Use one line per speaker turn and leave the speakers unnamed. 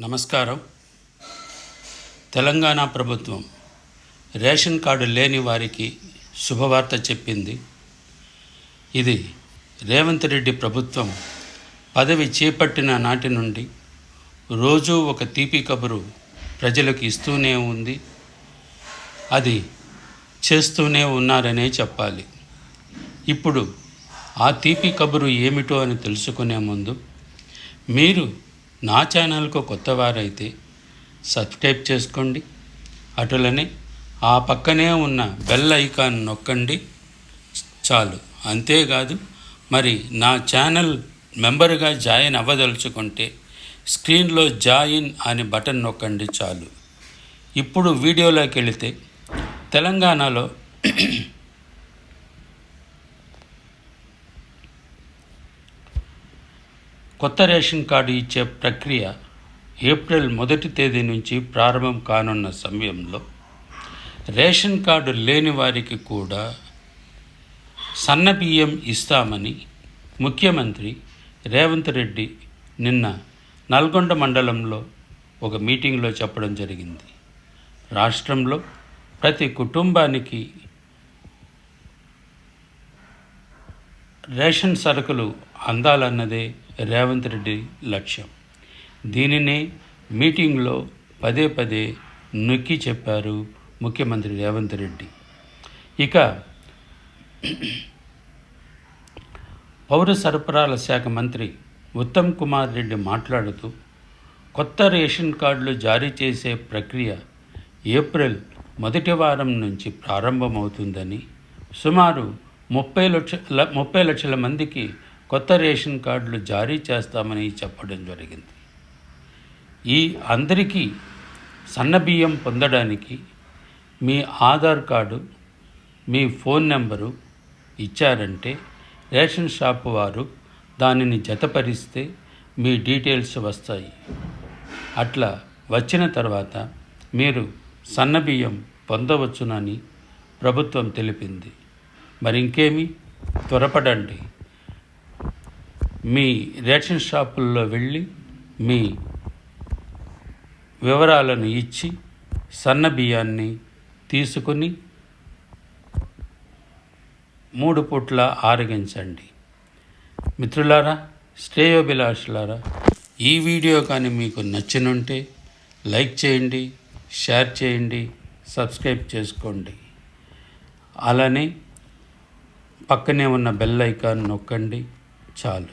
నమస్కారం. తెలంగాణ ప్రభుత్వం ration card లేని వారికి శుభవార్త చెప్పింది. ఇది రేవంత్ రెడ్డి ప్రభుత్వం పదవి చేపట్టిన నాటి నుండి రోజూ ఒక తీపి కబురు ప్రజలకు ఇస్తూనే ఉంది. అది చేస్తూనే ఉన్నారనే చెప్పాలి. ఇప్పుడు ఆ తీపి కబురు ఏమిటో అని తెలుసుకునే ముందు మీరు నా ఛానల్కు కొత్తవారైతే సబ్స్క్రైబ్ చేసుకోండి. అటులనే ఆ పక్కనే ఉన్న బెల్ ఐకాన్ నొక్కండి. చాలు. అంతేకాదు మరి నా ఛానల్ మెంబర్గా జాయిన్ అవ్వదలుచుకుంటే స్క్రీన్లో జాయిన్ అనే బటన్ నొక్కండి చాలు. ఇప్పుడు వీడియోలోకి వెళితే తెలంగాణలో కొత్త రేషన్ కార్డు ఇచ్చే ప్రక్రియ ఏప్రిల్ మొదటి తేదీ నుంచి ప్రారంభం కానున్న సమయంలో రేషన్ కార్డు లేని వారికి కూడా సన్న బియ్యం ఇస్తామని ముఖ్యమంత్రి రేవంత్ రెడ్డి నిన్న నల్గొండ మండలంలో ఒక మీటింగ్లో చెప్పడం జరిగింది. రాష్ట్రంలో ప్రతి కుటుంబానికి రేషన్ సరుకులు అందాలన్నదే రేవంత్ రెడ్డి లక్ష్యం. దీనినే మీటింగ్లో పదే పదే నొక్కి చెప్పారు ముఖ్యమంత్రి రేవంత్ రెడ్డి. ఇక పౌర సరఫరాల శాఖ మంత్రి ఉత్తమ్ కుమార్ రెడ్డి మాట్లాడుతూ కొత్త రేషన్ కార్డులు జారీ చేసే ప్రక్రియ ఏప్రిల్ మొదటి వారం నుంచి ప్రారంభమవుతుందని సుమారు ముప్పై లక్షల ముప్పై లక్షల మందికి కొత్త రేషన్ కార్డులు జారీ చేస్తామని చెప్పడం జరిగింది. ఈ అందరికీ సన్నబియ్యం పొందడానికి మీ ఆధార్ కార్డు మీ ఫోన్ నెంబరు ఇచ్చారంటే రేషన్ షాప్ వారు దానిని జతపరిస్తే మీ డీటెయిల్స్ వస్తాయి. అట్లా వచ్చిన తర్వాత మీరు సన్నబియ్యం పొందవచ్చునని ప్రభుత్వం తెలిపింది. మరి ఇంకేమి త్వరపడండి. మీ రేషన్ షాపుల్లో వెళ్ళి మీ వివరాలను ఇచ్చి సన్న బియ్యాన్ని తీసుకుని మూడు పూట్ల ఆరగించండి. మిత్రులారా శ్రేయోభిలాషులారా ఈ వీడియో కానీ మీకు నచ్చినుంటే లైక్ చేయండి షేర్ చేయండి సబ్స్క్రైబ్ చేసుకోండి. అలానే పక్కనే ఉన్న బెల్ ఐకాన్ నొక్కండి చాలు.